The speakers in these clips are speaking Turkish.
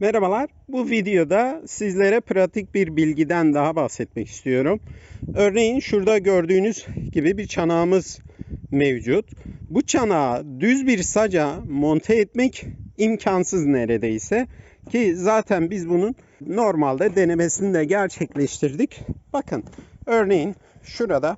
Merhabalar. Bu videoda sizlere pratik bir bilgiden daha bahsetmek istiyorum. Örneğin şurada gördüğünüz gibi bir çanağımız mevcut. Bu çanağı düz bir saca monte etmek imkansız neredeyse. Ki zaten biz bunun normalde denemesini de gerçekleştirdik. Bakın örneğin şurada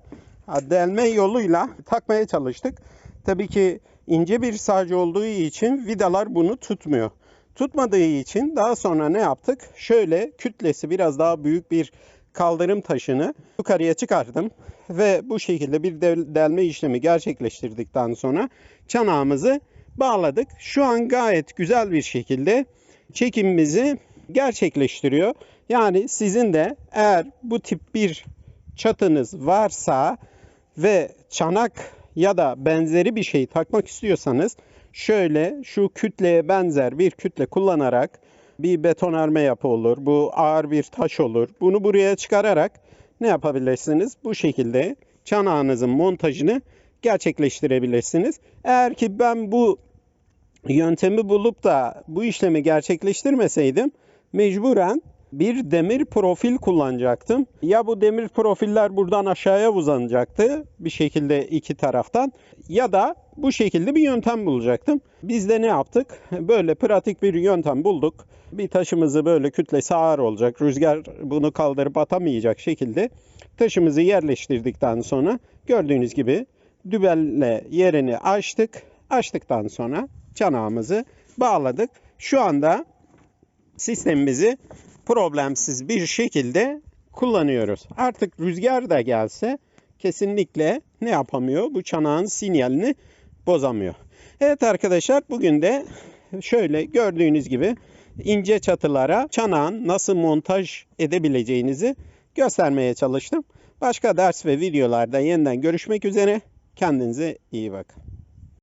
delme yoluyla takmaya çalıştık. Tabii ki ince bir sac olduğu için vidalar bunu tutmuyor. Tutmadığı için daha sonra ne yaptık? Şöyle kütlesi biraz daha büyük bir kaldırım taşını yukarıya çıkardım ve bu şekilde bir del- delme işlemi gerçekleştirdikten sonra çanağımızı bağladık. Şu an gayet güzel bir şekilde çekimimizi gerçekleştiriyor. Yani sizin de eğer bu tip bir çatınız varsa ve çanak ya da benzeri bir şey takmak istiyorsanız şöyle şu kütleye benzer bir kütle kullanarak bir betonarme yapı olur. Bu ağır bir taş olur. Bunu buraya çıkararak ne yapabilirsiniz? Bu şekilde çanağınızın montajını gerçekleştirebilirsiniz. Eğer ki ben bu yöntemi bulup da bu işlemi gerçekleştirmeseydim mecburen bir demir profil kullanacaktım. Ya bu demir profiller buradan aşağıya uzanacaktı bir şekilde iki taraftan ya da bu şekilde bir yöntem bulacaktım. Biz de ne yaptık? Böyle pratik bir yöntem bulduk. Bir taşımızı böyle kütlesi ağır olacak. Rüzgar bunu kaldırıp atamayacak şekilde taşımızı yerleştirdikten sonra gördüğünüz gibi dübelle yerini açtık. Açtıktan sonra çanağımızı bağladık. Şu anda sistemimizi problemsiz bir şekilde kullanıyoruz. Artık rüzgar da gelse kesinlikle ne yapamıyor? Bu çanağın sinyalini bozamıyor. Evet arkadaşlar bugün de şöyle gördüğünüz gibi ince çatılara çanağın nasıl montaj edebileceğinizi göstermeye çalıştım. Başka ders ve videolarda yeniden görüşmek üzere. Kendinize iyi bakın.